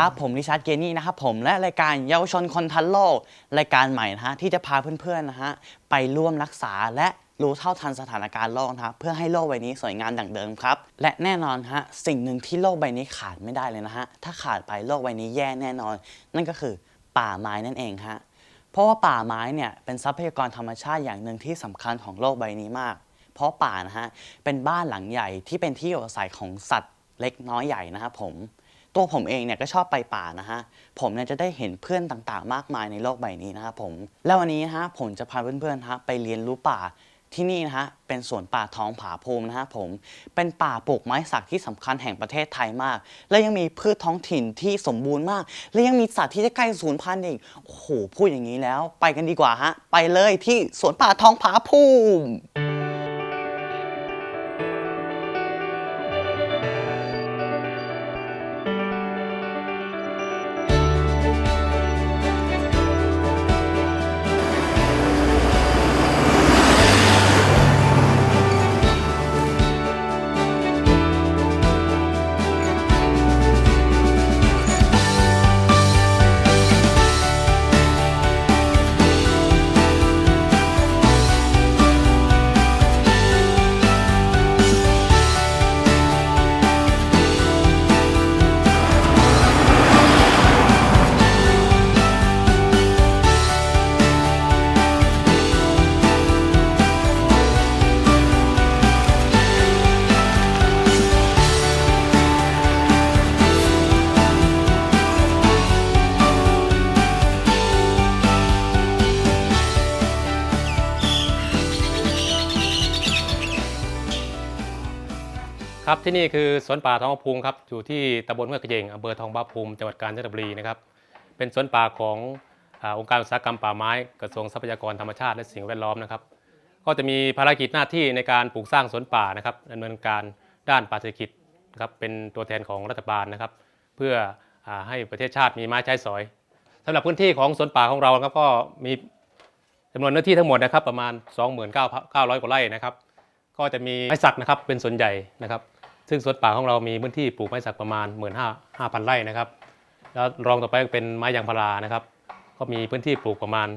วัสดีครับ ผมริชาร์ดเกนี่นะครับผมและรายการเยาวชนคนทันโลก รายการใหม่นะฮะที่จะพาเพื่อนๆนะฮะไปร่วมรักษาและรู้เท่าทันสถานการณ์โลกนะครับเพื่อให้โลกใบนี้สวยงามดั่งเดิมครับ และแน่นอนฮะสิ่งหนึ่งที่โลกใบนี้ขาดไม่ได้เลยนะฮะถ้าขาดไปโลกใบนี้แย่แน่นอน นั่นก็คือป่าไม้นั่นเองฮะเพราะว่าป่าไม้เนี่ยเป็นทรัพยากรธรรมชาติอย่างหนึ่งที่สำคัญของโลกใบนี้มาก เพราะป่านะฮะเป็นบ้านหลังใหญ่ที่เป็นที่อยู่อาศัยของสัตว์เล็กน้อยใหญ่นะครับผม ตัวผมเองเนี่ยก็ชอบไปป่านะฮะ ผมเนี่ยจะได้เห็นเพื่อนต่างๆ มากมายในโลกใบนี้นะครับผม แล้ววันนี้นะฮะผมจะพาเพื่อนๆฮะไปเรียนรู้ป่าที่นี่นะฮะเป็นสวนป่าท้องผาภูมินะฮะผมเป็นป่าปลูกไม้สักที่สำคัญแห่งประเทศไทยมาก และยังมีพืชท้องถิ่นที่สมบูรณ์มาก และยังมีสัตว์ที่จะใกล้สูญพันธุ์อีกโอ้โหพูดอย่างนี้แล้ว ไปกันดีกว่าฮะไปเลยที่สวนป่าท้องผาภูมิ ครับที่นี่คือสวนป่าทองผาภูมิครับอยู่ที่ตำบลห้วยกระเยงอำเภอทองผาภูมิจังหวัดกาญจนบุรีนะครับเป็นสวนป่าขององค์การอุตสาหกรรมป่าไม้กระทรวงทรัพยากรธรรมชาติและสิ่งแวดล้อมนะครับ ก็จะมีภารกิจหน้าที่ในการปลูกสร้างสวนป่านะครับดำเนินการด้านป่าเศรษฐกิจนะครับเป็นตัวแทนของรัฐบาลนะครับ เพื่ออให้ประเทศชาติมีไม้ใช้สอยสำหรับพื้นที่ของสวนป่าของเราครับก็มีจำนวนเนื้อที่ทั้งหมดนะครับประมาณ 29,900 กว่าไร่นะครับ ก็จะมีไม้สักนะครับเป็นส่วนใหญ่นะครับ ซึ่งสวนป่าของเรามีพื้นที่ปลูกไม้สักประมาณ1 5 5 0 0 0 ไร่นะครับ แล้วรองต่อไปก็เป็นไม้ยางพารานะครับ ก็มีพื้นที่ปลูกประมาณ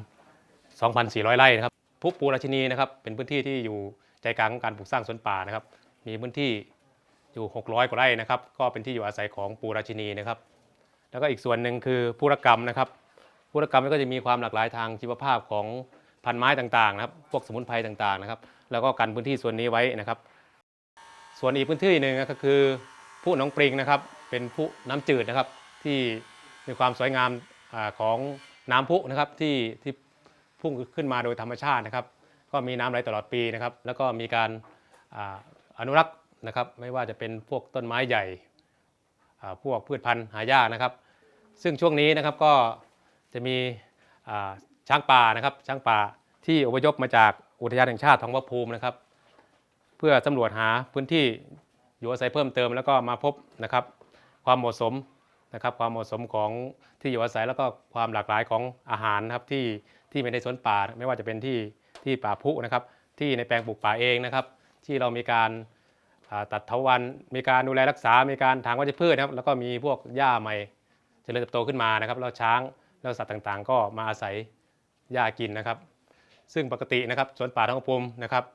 2,400 ไร่นะครับพุปูราชินีนะครับ เป็นพื้นที่ที่อยู่ใจกลางของการปลูกสร้างสวนป่านะครับ มีพื้นที่อยู่ 600 กว่าไร่นะครับ ก็เป็นที่อยู่อาศัยของปูราชินีนะครับ แล้วก็อีกส่วนหนึ่งคือภูรกรรมนะครับภูรกรรมก็จะมีความหลากหลายทางชีวภาพของพันไม้ต่างๆนะครับ พวกสมุนไพรต่างๆนะครับ แล้วก็กันพื้นที่ส่วนนี้ไว้นะครับ ส่วนอีกพื้นที่หนึ่งก็คือผู้หนองปริงนะครับ เป็นผู้น้ำจืดนะครับ ที่มีความสวยงามอของน้ำพุนะครับที่ที่พุ่งขึ้นมาโดยธรรมชาตินะครับ ก็มีน้ำไหลตลอดปีนะครับ แล้วก็มีการออนุรักษ์นะครับ ไม่ว่าจะเป็นพวกต้นไม้ใหญ่พวกพืชพันธุ์หายากนะครับ ซึ่งช่วงนี้นะครับก็จะมีช้างป่านะครับช้างป่าที่อพยพมาจากอุทยานแห่งชาติทองผาภูมินะครับ พื่อสำรวจหาพื้นที่อยู่อาศัยเพิ่มเติม แล้วก็มาพบนะครับความเหมาะสมนะครับความเหมาะสมของที่อยู่อาศัยแล้วก็ความหลากหลายของอาหารนะครับที่ที่ไม่ในสวนป่า ไม่ว่าจะเป็นที่ที่ป่าพุนะครับ ที่ในแปลงปลูกป่าเองนะครับ ที่เรามีการตัดเถาวันมีการดูแลรักษา มีการถางวัชพืชนะครับแล้วก็มีพวกหญ้าใหม่เจริญเติบโตขึ้นมานะครับแล้วช้างแล้วสัตว์ต่างๆ ก็มาอาศัยหญ้ากินนะครับ ซึ่งปกตินะครับสวนป่าท้องภูมินะครับ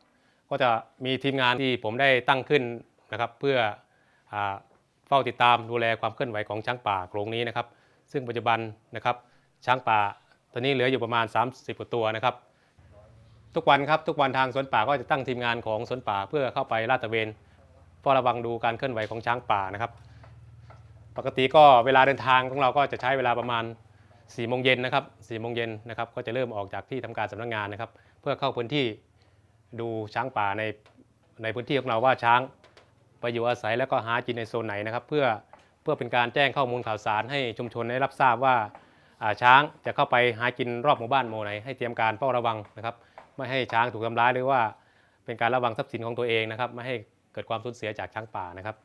ก็จะมีทีมงานที่ผมได้ตั้งขึ้นนะครับ เพื่ออเฝ้าติดตามดูแลความเคลื่อนไหวของช้างป่าโขลงนี้นะครับ ซึ่งปัจจุบันนะครับช้างป่าตอนนี้เหลืออยู่ประมาณ 30กว่าตัวนะครับ ทุกวันครับทุกวันทางสวนป่าก็จะตั้งทีมงานของสวนป่าเพื่อเข้าไปลาดตระเวนเฝ้าระวังดูการเคลื่อนไหวของช้างป่านะครับ ปกติก็เวลาเดินทางของเราก็จะใช้เวลาประมาณ4ี่โมงเย็นนะครับสี่โมงเย็นนะครับก็จะเริ่มออกจากที่ทำการสำนักงานนะครับ เพื่อเข้าพื้นที่ ดูช้างป่าในในพื้นที่ของเราว่าช้างไปอยู่อาศัยแล้วก็หากินในโซนไหนนะครับ เพื่อเพื่อเป็นการแจ้งข้อมูลข่าวสารให้ชุมชนได้รับทราบว่าช้างจะเข้าไปหากินรอบหมู่บ้านหมู่ไหน ให้เตรียมการเฝ้าระวังนะครับ ไม่ให้ช้างถูกทำร้ายหรือว่าเป็นการระวังทรัพย์สินของตัวเองนะครับ ไม่ให้เกิดความสูญเสียจากช้างป่านะครับ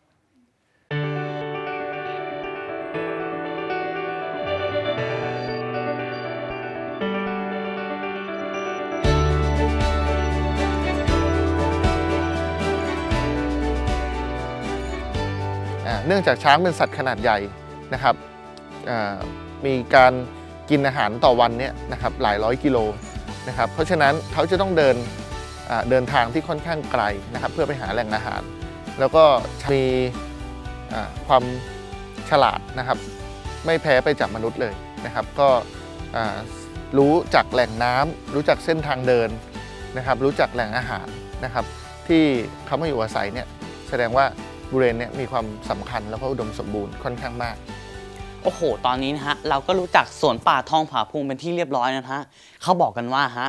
เนื่องจากช้างเป็นสัตว์ขนาดใหญ่นะครับมีการกินอาหารต่อวันเนี่ยนะครับหลายร้อยกิโลนะครับเพราะฉะนั้นเขาจะต้องเดินเดินทางที่ค่อนข้างไกลนะครับเพื่อไปหาแหล่งอาหาร แล้วก็มีความฉลาดนะครับไม่แพ้ไปจากมนุษย์เลยนะครับ ก็รู้จักแหล่งน้ำรู้จักเส้นทางเดินนะครับ รู้จักแหล่งอาหารนะครับ ที่เขามาอยู่อาศัยเนี่ยแสดงว่า บริเวณนี่ยมีความสำคัญแล้วก็อุดมสมบูรณ์ค่อนข้างมาก โอ้โห ตอนนี้นะฮะ เราก็รู้จักสวนป่าทองผาภูมิเป็นที่เรียบร้อยนะฮะเขาบอกกันว่าฮะ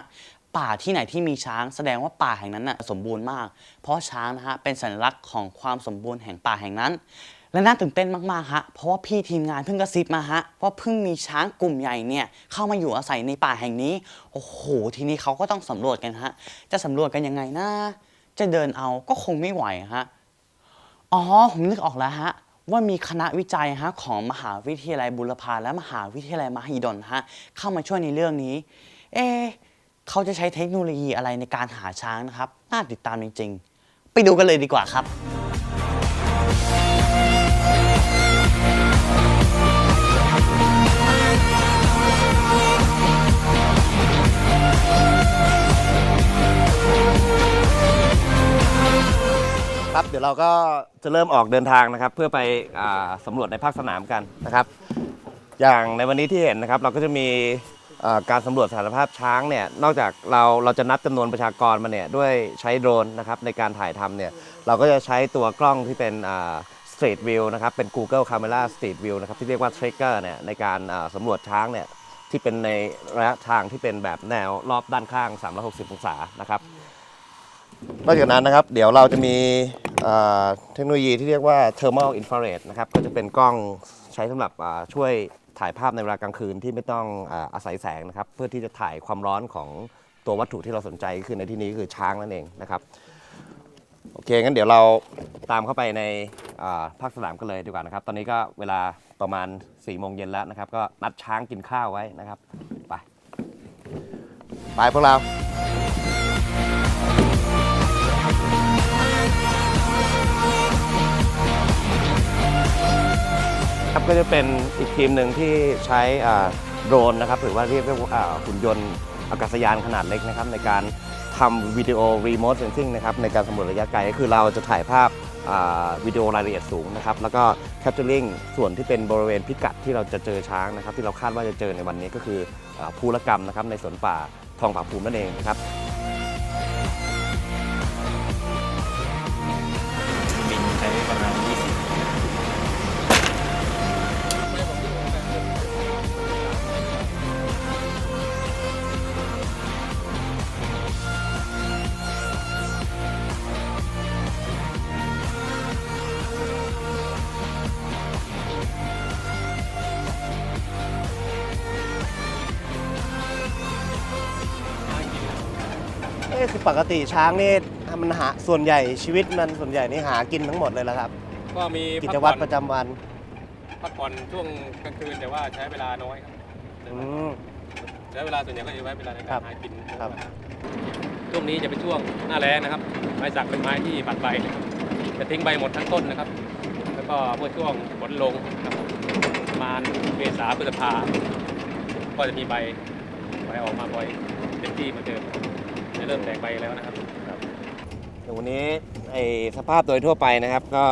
ป่าที่ไหนที่มีช้างแสดงว่าป่าแห่งนั้นน่ะสมบูรณ์มาก เพราะช้างนะฮะเป็นสัญลักษณ์ของความสมบูรณ์แห่งป่าแห่งนั้น และน่าตื่นเต้นมากๆฮะเพราะว่าพี่ทีมงานเพิ่งกระซิบมาฮะว่าเพิ่งมีช้างกลุ่มใหญ่เนี่ยเข้ามาอยู่อาศัยในป่าแห่งนี้โอ้โหทีนี้เขาก็ต้องสำรวจกันฮะจะสำรวจกันยังไงนะจะเดินเอาก็คงไม่ไหวฮะ อ๋อ ผมนึกออกแล้วฮะ ว่ามีคณะวิจัยฮะของมหาวิทยาลัยบุรพาและมหาวิทยาลัยมหิดลฮะเข้ามาช่วยในเรื่องนี้ เอ๊ะเขาจะใช้เทคโนโลยีอะไรในการหาช้างนะครับ น่าติดตามจริงๆ ไปดูกันเลยดีกว่าครับ ครับเดี๋ยวเราก็จะเริ่มออกเดินทางนะครับ เพื่อไปอ่าสำรวจในภาคสนามกันนะครับ อย่างในวันนี้ที่เห็นนะครับ เราก็จะมีอ่าการสำรวจสถานภาพช้างเนี่ยนอกจากเราเราจะนับจำนวนประชากรมาเนี่ยด้วยใช้โดรนนะครับในการถ่ายทำเนี่ยเราก็จะใช้ตัวกล้องที่เป็นอ่า Street View นะครับเป็น Google Camera Street View นะครับที่เรียกว่า Tracker เนี่ยในการอ่าสำรวจช้างเนี่ยที่เป็นในระยะทางที่เป็นแบบแนวรอบด้านข้าง 360 องศานะครับ นอกจากนั้นนะครับ เดี๋ยวเราจะมีเทคโนโลยีที่เรียกว่า thermal infrared นะครับ ก็จะเป็นกล้องใช้สำหรับช่วยถ่ายภาพในเวลากลางคืนที่ไม่ต้องอาอาศัยแสงนะครับ เพื่อที่จะถ่ายความร้อนของตัววัตถุที่เราสนใจคือในที่นี้คือช้างนั่นเองนะครับ โอเค งั้นเดี๋ยวเราตามเข้าไปในภาคสนามกันเลยดีกว่านะครับ ตอนนี้ก็เวลาประมาณ4ี่โมงเย็นแล้วนะครับ ก็นัดช้างกินข้าวไว้นะครับ ไป ไปพวกเรา ครับก็จะเป็นอีกทีมหนึ่งที่ใช้โดรนนะครับหรือว่าเรียกว่าอ่าหุ่นยนต์อากาศยานขนาดเล็กนะครับในการทำวิดีโอรีโมทเซนซิงนะครับในการสำรวจระยะไกลก็คือเราจะถ่ายภาพวิดีโอรายละเอียดสูงนะครับแล้วก็แคปเจอริงส่วนที่เป็นบริเวณพิกัดที่เราจะเจอช้างนะครับที่เราคาดว่าจะเจอในวันนี้ก็คือภูรกรรมนะครับในสวนป่าทองผาภูมินั่นเองนะครับ ปกติช้างนี่มันหาส่วนใหญ่ชีวิตมันส่วนใหญ่นี่หากินทั้งหมดเลยแล้วครับ ก็มีกิพัจกวัผ่ตอรนประจำวันพักผ่อนช่วงกลางคืนแต่ว่าใช้เวลาน้อยครับอืม ใช้เวลาส่วนใหญ่ก็จะใช้เวลาในครัการบหากินครับ ช่วงนี้จะเป็นช่วงหน้าแล้งนะครับ ไม้สักเป็นไม้ที่ปัดใบนะครับจะทิ้งใบหมดทั้งต้นนะครับ แล้วก็เมื่อช่วงฝนลงนะครับประมาณเมษาพฤษภาก็จะมีใบใบออกมาบ่อยเต็มที่เหมือนเดิมจะ เริ่มแตกใบแล้วนะครับเดี๋ยววันนี้ไอสภาพโดยทั่วไปนะครับ ก็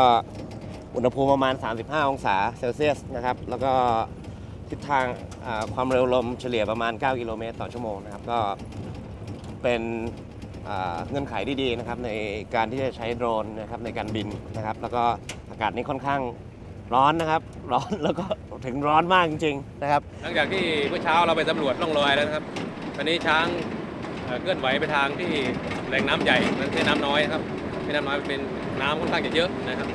อุณหภูมิประมาณ 35 องศาเซลเซียสนะครับ แล้วก็ทิศทางอ่าความเร็วลมเฉลี่ยประมาณ 9 กิโลเมตรต่อชั่วโมงนะครับ ก็เป็นอ่าเงื่อนไขที่ดีนะครับในการที่จะใช้โดรนนะครับในการบินนะครับ แล้วก็อากาศนี้ค่อนข้างร้อนนะครับ ร้อนแล้วก็ถึงร้อนมากจริง ๆ นะครับ หลังจากที่เมื่อเช้าเราไปสำรวจร่องรอยแล้วนะครับตอนนี้ช้าง เอ่อเคลื่อนไหวไปทางที่แหล่งน้ำใหญ่นั่นคือน้ำน้อยนะครับที่น้ำน้อยเป็นน้ำค่อนข้างจะเยอะนะครับ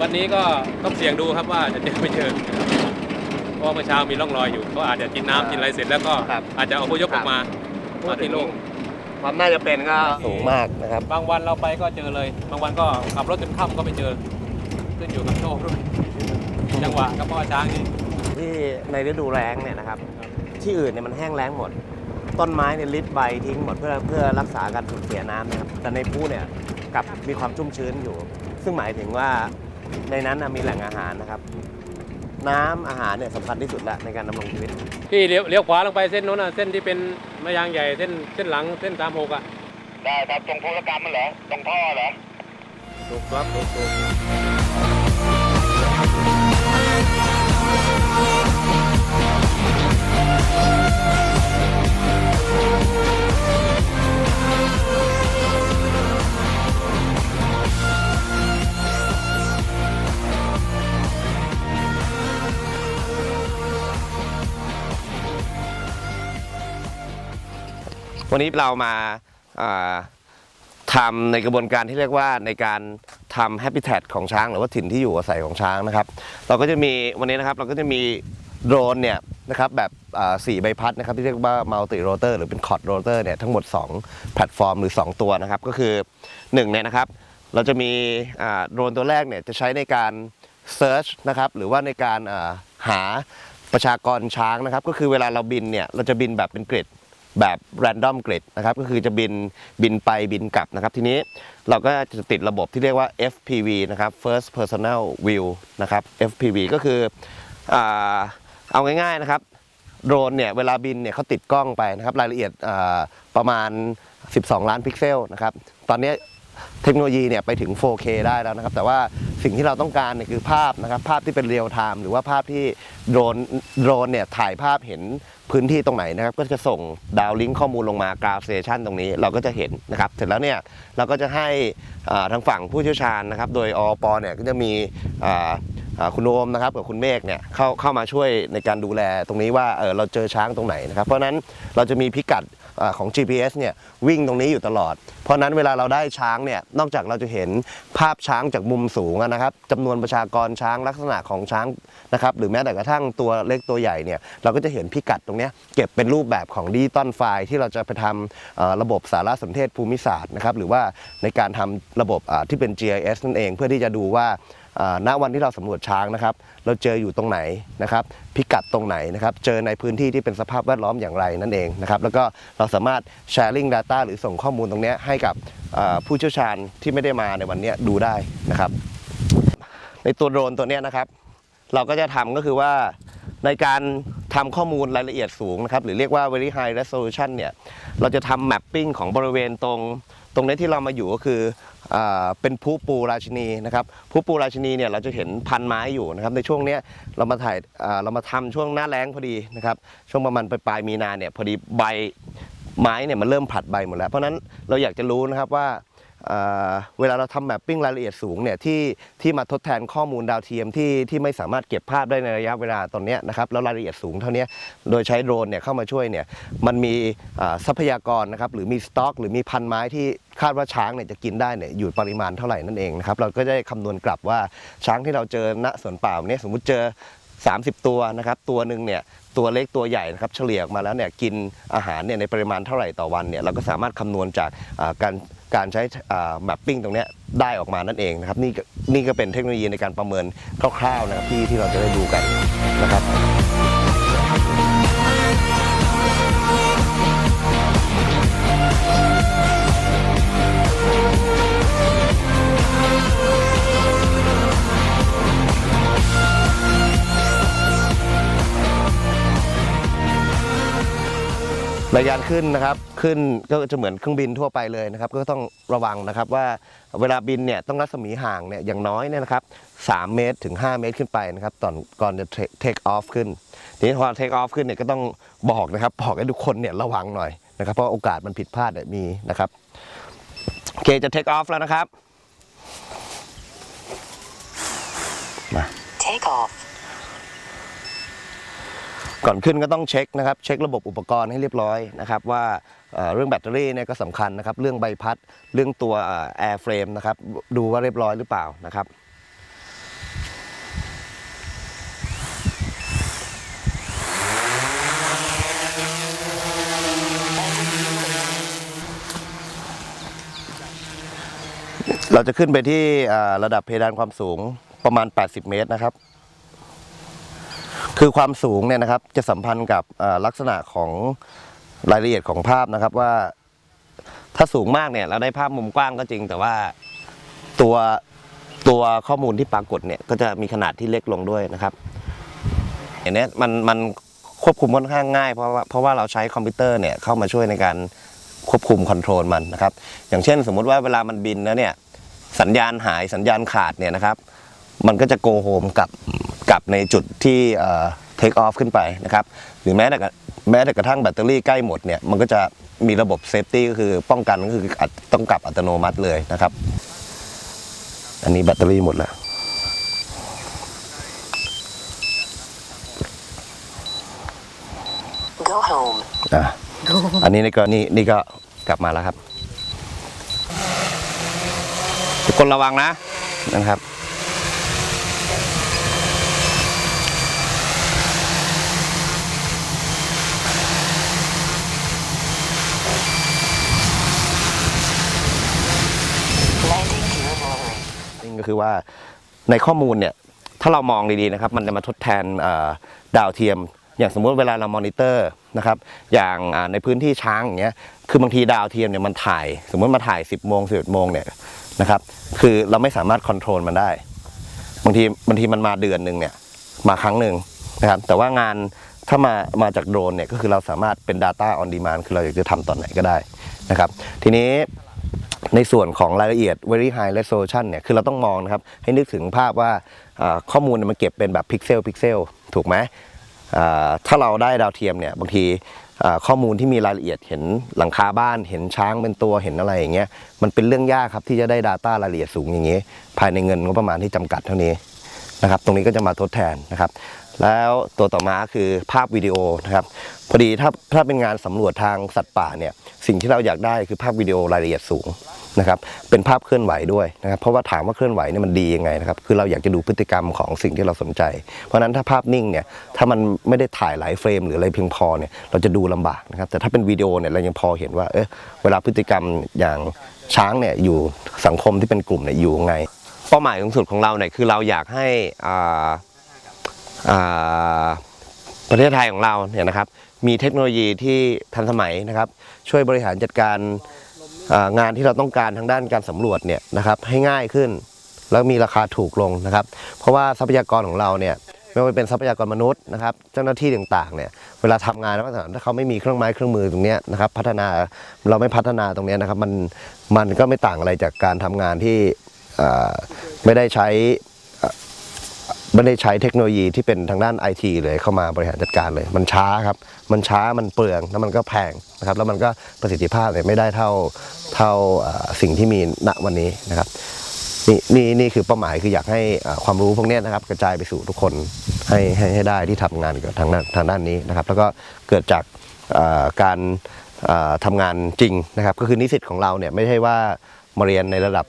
วันนี้ก็ต้องเสี่ยงดูครับว่าจะเจอไม่เจอนะครับเพราะว่าเมื่อเช้ามีร่องรอยอยู่เขาอาจจะกินน้ำกินอะไรเสร็จแล้วก็ครับอาจจะเอาพยพออกมามาที่โล่งความน่าจะเป็นก็สูงมากนะครับ บางวันเราไปก็เจอเลย บางวันก็ขับรถจนค่ำก็ไม่เจอ ขึ้นอยู่กับโชคด้วยจังหวะครับเพราะว่าช้างนี่ที่ในฤดูแล้งเนี่ยนะครับ ที่อื่นเนี่ยมันแห้งแล้งหมด ต้นไม้เนี่ยริดใบทิ้งหมดเพื่อเพื่อรักษาการสูญเสียน้ำนะครับแต่ในภูเนี่ยกลับมีความชุ่มชื้นอยู่ ซึ่งหมายถึงว่าในนั้นน่ะมีแหล่งอาหารนะครับ น้ำอาหารเนี่ยสำคัญที่สุดแล้วในการดำรงชีวิต พี่เลี้ยวเลี้ยวขวาลงไปเส้นโน้นน่ะเส้นที่เป็นมะยางใหญ่เส้นเส้นหลังเส้นสามหกอะได้ครับตรงโพลกรรมมันเหรอตรงท่อเหรอ ถูกครับถูกถูก วันนี้เรามาทำในกระบวนการที่เรียกว่าในการทำแฮป i ิ a t ของช้าง หรือว่าถิ่นที่อยู่อาศัยของช้างนะครับ เราก็จะมีวันนี้นะครับเราก็จะมีโดรนเนี่ยนะครับแบบสี่ใบพัดนะครับที่เรียกว่ามัลติโรเตอร์หรือเป็นคอร์ดโรเตอร์เนี่ยทั้งหมด 2 แพลตฟอร์มหรือ 2 ตัวนะครับ ก็คือ1เนี่ยนะครับ เราจะมีโดรนตัวแรกเนี่ยจะใช้ในการ Search นะครับหรือว่าในการหาประชากรช้างนะครับ ก็คือเวลาเราบินเนี่ยเราจะบินแบบเป็นกริด แบบ random grid นะครับก็คือจะบินบินไปบินกลับนะครับ ทีนี้เราก็จะติดระบบที่เรียกว่า FPV นะครับ First Personal View นะครับ FPV ก็คืออเอาง่ายๆนะครับโดรนเนี่ยเวลาบินเนี่ยเขาติดกล้องไปนะครับรายละเอียดประมาณ 12 ล้านพิกเซลนะครับตอนนี้เทคโนโลยีเนี่ยไปถึง 4K ได้แล้วนะครับ แต่ว่าสิ่งที่เราต้องการเนี่ยคือภาพนะครับ ภาพที่เป็นเรียลไทม์หรือว่าภาพที่โดรนโดรนเนี่ยถ่ายภาพเห็น พื้นที่ตรงไหนนะครับก็จะส่งดาวลิงก์ข้อมูลลงมากราฟเซชันตรงนี้เราก็จะเห็นนะครับเสร็จแล้วเนี่ยเราก็จะให้ทางฝั่งผู้เชี่ยวชาญนะครับ โดยอปเนี่ยก็จะมีคุณโอมนะครับกับคุณเมฆเนี่ยเข้าเข้ามาช่วยในการดูแลตรงนี้ว่าเออเราเจอช้างตรงไหนนะครับ เพราะนั้นเราจะมีพิกัด ของ GPS เนี่ยวิ่งตรงนี้อยู่ตลอด เพราะนั้นเวลาเราได้ช้างเนี่ยนอกจากเราจะเห็นภาพช้างจากมุมสูงนะครับจำนวนประชากรช้างลักษณะของช้างนะครับหรือแม้แต่กระทั่งตัวเล็กตัวใหญ่เนี่ยเราก็จะเห็นพิกัดตรงนี้เก็บเป็นรูปแบบของดิจิตอลไฟล์ที่เราจะไปทำระบบสารสนเทศภูมิศาสตร์นะครับหรือว่าในการทำระบบที่เป็น GIS นั่นเอง เพื่อที่จะดูว่า ณวันที่เราสำรวจช้างนะครับ เราเจออยู่ตรงไหนนะครับ พิกัดตรงไหนนะครับ เจอในพื้นที่ที่เป็นสภาพแวดล้อมอย่างไรนั่นเองนะครับ แล้วก็เราสามารถ sharing data หรือส่งข้อมูลตรงนี้ให้กับผู้เชี่ยวชาญที่ไม่ได้มาในวันนี้ดูได้นะครับ ในตัวโดรนตัวนี้นะครับ เราก็จะทำก็คือว่าในการทำข้อมูลรายละเอียดสูงนะครับ หรือเรียกว่า very high resolution เนี่ย เราจะทำ mapping ของบริเวณตรง ตรงนี้ที่เรามาอยู่ก็คือเป็นผู้ปูราชินีนะครับผู้ปูราชินีเนี่ยเราจะเห็นพันไม้อยู่นะครับในช่วงเนี้ยเรามาถ่ายเรามาทำช่วงหน้าแล้งพอดีนะครับช่วงประมาณปลายมีนาเนี่ยพอดีใบไม้เนี่ยมันเริ่มผลัดใบหมดแล้ว เพราะฉะนั้นเราอยากจะรู้นะครับว่า เวลาเราทำแมปปิ้งรายละเอียดสูงเนี่ยที่ที่มาทดแทนข้อมูลดาวเทียมที่ที่ไม่สามารถเก็บภาพได้ในระยะเวลาตอนนี้ยนะครับแล้วรายละเอียดสูงเท่านี้โดยใช้โดรนเนี่ยเข้ามาช่วยเนี่ยมันมีอ่าทรัพยากรนะครับหรือมีสต็อก หรือมีพันไม้ที่คาดว่าช้างเนี่ยจะกินได้เนี่ยอยู่ปริมาณเท่าไหร่นั่นเองนะครับเราก็ได้คำนวณกลับว่าช้างที่เราเจอณสวนป่าเนี่ยสมมุติเจอ 30 ตัวนะครับตัวหนึ่งเนี่ยตัวเล็กตัวใหญ่นะครับเฉลี่ยออกมาแล้วเนี่ยกินอาหารเนี่ยในปริมาณเท่าไหร่ต่อวันเนี่ยเราก็สามารถคำนวณจากอ่าการ การใช้แมปปิ้งตรงนี้ได้ออกมานั่นเองนะครับนี่นี่ก็เป็นเทคโนโลยีในการประเมินคร่าวๆนะครับที่ที่เราจะได้ดูกันนะครับ รายการขึ้นนะครับขึ้นก็จะเหมือนเครื่องบินทั่วไปเลยนะครับ ก็ต้องระวังนะครับว่าเวลาบินเนี่ยต้องรัศมีห่างเนี่ยอย่างน้อยเนี่ยนะครับ3เมตรถึง 5 เมตรขึ้นไปนะครับตอนก่อนจะ take off ขึ้นทีนี้พอ take off ขึ้นเนี่ยก็ต้องบอกนะครับบอกให้ทุกคนเนี่ยระวังหน่อยนะครับ เพราะโอกาสมันผิดพลาดเนี่ยมีนะครับโอเคจะ take off แล้วนะครับ Take off. ก่อนขึ้นก็ต้องเช็คนะครับเช็คระบบอุปกรณ์ให้เรียบร้อยนะครับว่าเรื่องแบตเตอรี่เนี่ยก็สำคัญนะครับเรื่องใบพัดเรื่องตัวแอร์เฟรมนะครับดูว่าเรียบร้อยหรือเปล่านะครับเราจะขึ้นไปที่ระดับเพดานความสูงประมาณ 80 เมตรนะครับ คือความสูงเนี่ยนะครับจะสัมพันธ์กับลักษณะของรายละเอียดของภาพนะครับว่า ถ้าสูงมากเนี่ยเราได้ภาพมุมกว้างก็จริง แต่ว่าตัวตัวข้อมูลที่ปรากฏเนี่ยก็จะมีขนาดที่เล็กลงด้วยนะครับอันเนี้มันมันควบคุมค่อนข้างง่ายเพราะว่าเพราะว่าเราใช้คอมพิวเตอร์เนี่ยเข้ามาช่วยในการควบคุมคอนโทรลมันนะครับ อย่างเช่น สมมุติว่าเวลามันบินแล้วเนี่ยสัญญาณหายสัญญาณขาดเนี่ยนะครับ มันก็จะโกโฮมกลับ กลับในจุดที่เทคออฟขึ้นไปนะครับหรือแม้แต่กระแม้แต่กระทั่งแบตเตอรี่ใกล้หมดเนี่ยมันก็จะมีระบบเซฟตี้ก็คือป้องกันก็คืออัตต้องกลับอัตโนมัติเลยนะครับ อันนี้แบตเตอรี่หมดแล้ว Go home. อะอันนี้นี่ก็นี่นี่ก็กลับมาแล้วครับทุกคนระวังนะนะครับ ก็คือว่าในข้อมูลเนี่ยถ้าเรามองดีๆนะครับ มันจะมาทดแทนดาวเทียม อย่างสมมุติเวลาเรามอนิเตอร์นะครับ อย่างในพื้นที่ช้างอย่างเงี้ยคือบางทีดาวเทียมเนี่ยมันถ่าย สมมติมาถ่าย 10โมง11โมงเนี่ยนะครับคือเราไม่สามารถคอนโทรลมันได้บางทีบางทีมันมาเดือนหนึ่งเนี่ยมาครั้งหนึ่งนะครับแต่ว่างานถ้ามามาจากโดรนเนี่ยก็คือเราสามารถเป็น Data on demand คือเราอยากจะทำตอนไหนก็ได้นะครับ ทีนี้ ในส่วนของรายละเอียด very high resolution เนี่ยคือเราต้องมองนะครับ ให้นึกถึงภาพว่าข้อมูลมันเก็บเป็นแบบพิกเซลพิกเซลถูกไหมถ้าเราได้ดาวเทียมเนี่ยบางทีข้อมูลที่มีรายละเอียดเห็นหลังคาบ้านเห็นช้างเป็นตัวเห็นอะไรอย่างเงี้ยมันเป็นเรื่องยากครับที่จะได้ Data รายละเอียดสูงอย่างเงี้ ภายในเงินงบประมาณที่จำกัดเท่านี้นะครับตรงนี้ก็จะมาทดแทนนะครับ แล้วตัวต่อมาคือภาพวิดีโอนะครับพอดีถ้าถ้าเป็นงานสำรวจทางสัตว์ป่าเนี่ยสิ่งที่เราอยากได้คือภาพวิดีโอรายละเอียดสูงนะครับเป็นภาพเคลื่อนไหวด้วยนะครับเพราะว่าถามว่าเคลื่อนไหวเนี่ยมันดียังไงนะครับคือเราอยากจะดูพฤติกรรมของสิ่งที่เราสนใจ เพราะนั้นถ้าภาพนิ่งเนี่ยถ้ามันไม่ได้ถ่ายหลายเฟรม หรืออะไรเพียงพอเนี่ยเราจะดูลำบากนะครับแต่ถ้าเป็นวิดีโอเนี่ยเรายังพอเห็นว่าเอะเวลาพฤติกรรมอย่างช้างเนี่ยอยู่สังคมที่เป็นกลุ่มเนี่ยอยู่ยังไง เป้าหมายสูงสุดของเราเนี่ยคือเราอยากให้อ่า ประเทศไทยของเราเนี่ยนะครับ มีเทคโนโลยีที่ทันสมัยนะครับ ช่วยบริหารจัดการงานที่เราต้องการทางด้านการสำรวจเนี่ยนะครับให้ง่ายขึ้น แล้วมีราคาถูกลงนะครับ เพราะว่าทรัพยากรของเราเนี่ยไม่ว่าเป็นทรัพยากรมนุษย์นะครับ เจ้าหน้าที่ต่างๆเนี่ยเวลาทำงานแล้วถ้าเขาไม่มีเครื่องไม้เครื่องมือตรงนี้นะครับ พัฒนาเราไม่พัฒนาตรงนี้นะครับ มันมันก็ไม่ต่างอะไรจากการทำงานที่ไม่ได้ใช้ ไม่ได้ใช้เทคโนโลยีที่เป็นทางด้านไอทีเลยเข้ามาบริหารจัดการเลย มันช้าครับ มันช้ามันเปลืองแล้วมันก็แพงนะครับ แล้วมันก็ประสิทธิภาพเนี่ยไม่ได้เท่าเท่าสิ่งที่มีณวันนี้นะครับนี่นี่นี่คือเป้าหมายคืออยากให้ความรู้พวกนี้นะครับ กระจายไปสู่ทุกคนให้ให้ให้ได้ที่ทำงานเกี่ยวกับทางด้านทางด้านนี้นะครับ แล้วก็เกิดจากการเอ่อทำงานจริงนะครับ ก็คือนิสิตของเราเนี่ยไม่ใช่ว่ามาเรียนในระดับ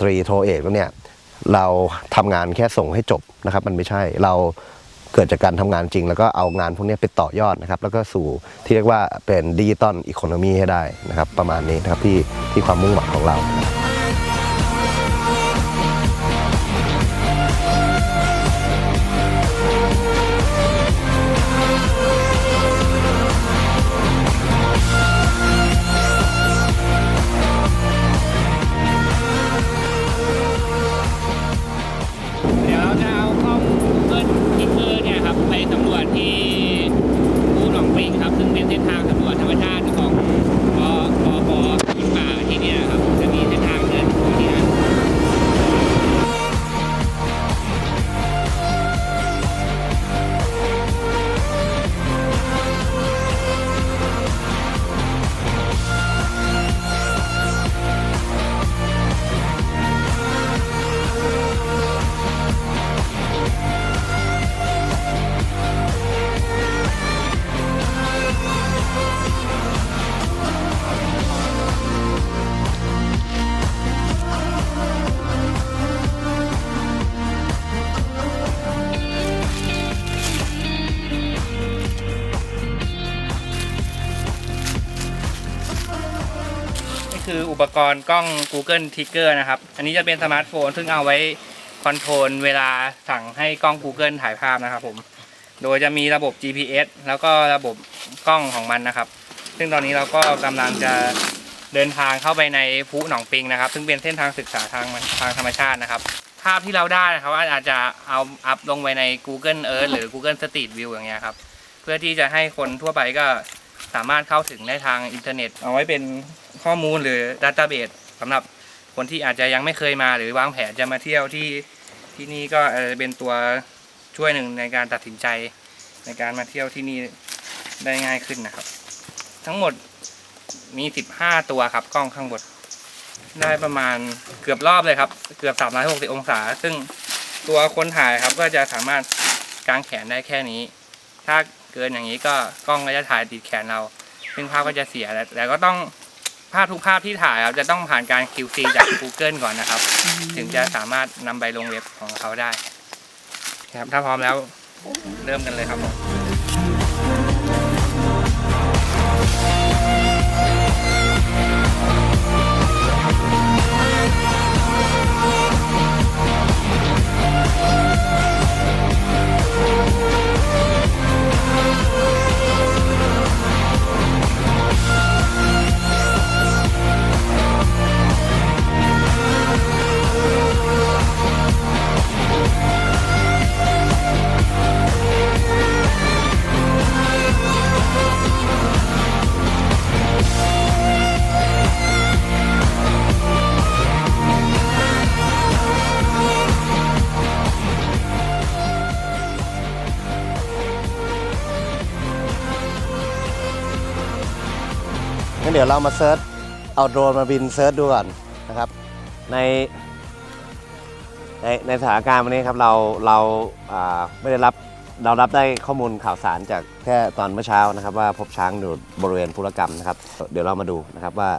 ตรีโทเอกแล้วเนี่ย เราทำงานแค่ส่งให้จบนะครับ มันไม่ใช่เราเกิดจากการทำงานจริง แล้วก็เอางานพวกนี้ไปต่อยอดนะครับ แล้วก็สู่ที่เรียกว่าเป็นดิจิตอลอีโคโนมีให้ได้นะครับ ประมาณนี้นะครับที่ที่ความมุ่งหวังของเรา ปกรณ์กล้อง Google Trigger นะครับ อันนี้จะเป็นสมาร์ทโฟน ซึ่งเอาไว้คอนโทรลเวลาสั่งให้กล้อง Google ถ่ายภาพนะครับผม โดยจะมีระบบ GPS แล้วก็ระบบกล้องของมันนะครับ ซึ่งตอนนี้เราก็กำลังจะเดินทางเข้าไปในภูหนองปิงนะครับ ซึ่งเป็นเส้นทางศึกษาทางทางธรรมชาตินะครับ ภาพที่เราได้นะครับอาจจะเอาอัพลงไปใน Google Earth หรือ Google Street View อย่างเงี้ยครับ เพื่อที่จะให้คนทั่วไปก็สามารถเข้าถึงได้ทางอินเทอร์เน็ต เอาไว้เป็น ข้อมูลหรือดัต a ้าเบสสำหรับคนที่อาจจะยังไม่เคยมาหรือวางแผนจะมาเที่ยวที่ที่นี่ก็เออเป็นตัวช่วยหนึ่งในการตัดสินใจในการมาเที่ยวที่นี่ได้ง่ายขึ้นนะครับ ทั้งหมดมี 15 ตัวครับกล้องข้างบนได้ประมาณเกือบรอบเลยครับ เกือบ 360 องศา ซึ่งตัวคนถ่ายครับก็จะสามารถกางแขนได้แค่นี้ ถ้าเกินอย่างนี้ก็กล้องก็จะถ่ายติดแขนเรา ซึ่งภาพก็จะเสียแล้วแต่ก็ต้อง ภาพทุกภาพที่ถ่ายครับจะต้องผ่านการ QC จาก Google ก่อนนะครับ ถึงจะสามารถนำไปลงเว็บของเขาได้ ครับ ถ้าพร้อมแล้วเริ่มกันเลยครับผม เดี๋ยวเรามาเซิร์ชเอาโดรนมาบินเซิร์ชดูก่อนนะครับ ในในในสถานการณ์วันนี้ครับเราเราอ่าไม่ได้รับเรารับได้ข้อมูลข่าวสารจากแค่ตอนเมื่อเช้านะครับ ว่าพบช้างอยู่บริเวณพุรกรรมนะครับ เดี๋ยวเรามาดูนะครับว่า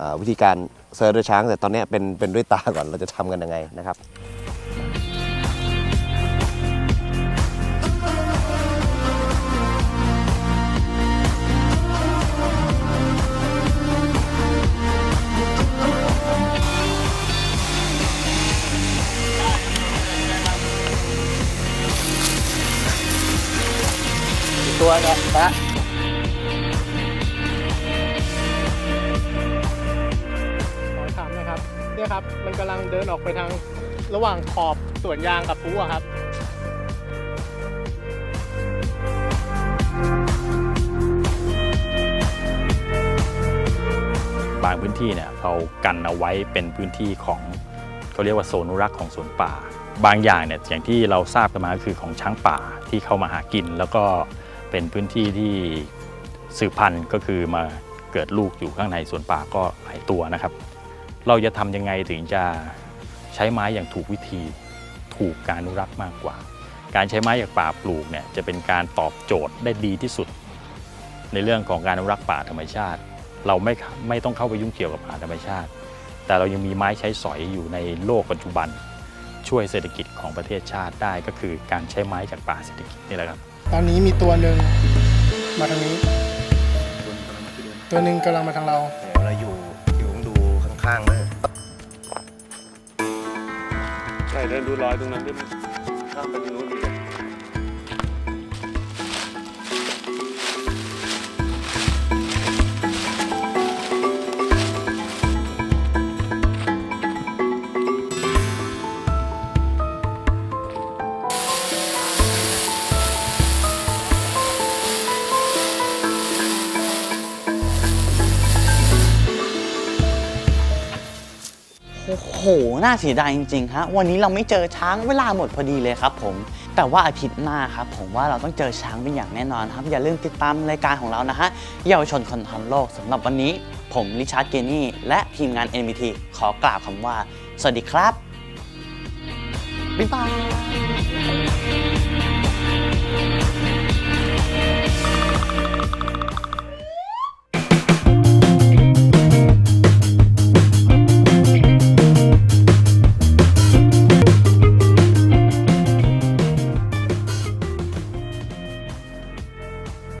อ่าวิธีการเซิร์ชด้วยช้างแต่ตอนนี้เป็นเป็นด้วยตาก่อนเราจะทำกันยังไงนะครับ ตัวเนี่ยละขอถามหนะครับ เนี่ยครับ มันกำลังเดินออกไปทางระหว่างขอบสวนยางกับปูอะครับบางพื้นที่เนี่ยเรากันเอาไว้เป็นพื้นที่ของเขาเรียกว่าโซนอนุรักษ์ของสวนป่า บางอย่างเนี่ยอย่างที่เราทราบกันมาก็คือของช้างป่าที่เข้ามาหากิน แล้วก็ เป็นพื้นที่ที่สืบพันธุ์ก็คือมาเกิดลูกอยู่ข้างในสวนป่าก็หลายตัวนะครับ เราจะทำยังไงถึงจะใช้ไม้อย่างถูกวิธีถูกการอนุรักษ์มากกว่า การใช้ไม้จากป่าปลูกเนี่ยจะเป็นการตอบโจทย์ได้ดีที่สุด ในเรื่องของการอนุรักษ์ป่าธรรมชาติ เราไม่ไม่ต้องเข้าไปยุ่งเกี่ยวกับป่าธรรมชาติ แต่เรายังมีไม้ใช้สอยอยู่ในโลกปัจจุบัน ช่วยเศรษฐกิจของประเทศชาติได้ก็คือการใช้ไม้จากป่าเศรษฐกิจนี่แหละครับ ตอนนี้มีตัวหนึ่งมาทางนี้ตัวหนึ่งกำลังมาทางเรา เดี๋ยวเราอยู่อยู่ดูข้างๆเลยใช่เดินดูรอยตรงนั้นได้ไหมข้ามไปตรงนู้น โห น่าเสียดายจริงๆ ฮะ วันนี้เราไม่เจอช้างเวลาหมดพอดีเลยครับผม แต่ว่าอาทิตย์หน้าครับผมว่าเราต้องเจอช้างเป็นอย่างแน่นอนครับ อย่าลืมติดตามรายการของเรานะฮะ เยาวชนคนทันโลกสำหรับวันนี้ ผมริชาร์ดเกนี่ และทีมงาน NBT ขอกล่าวคำว่า สวัสดีครับ บ๊ายบาย